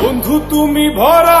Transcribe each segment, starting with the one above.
বন্ধু তুমি ভরা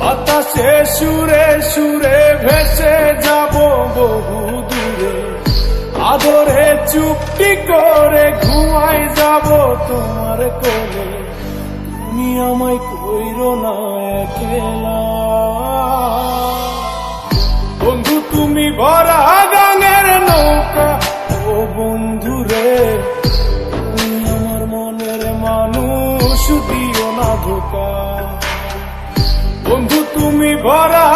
বাতাসে সুরে সুরে ভেসে যাব বহু দূরে। আদরে চুপটি করে ঘুমাই যাব তোমার কোলে। তুমি আমায় কইরো না একলা। বন্ধু, তুমি ভরা গাঙের নৌকা বন্ধু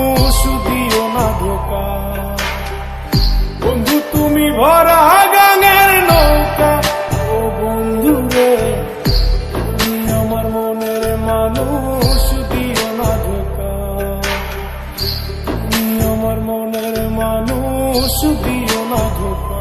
ভরা গানের নৌকা। ও বন্ধু রে তুমি আমার মনের মানুষ, দিও না ধোকা। তুমি আমার মনের মানুষ, দিও না ধোকা।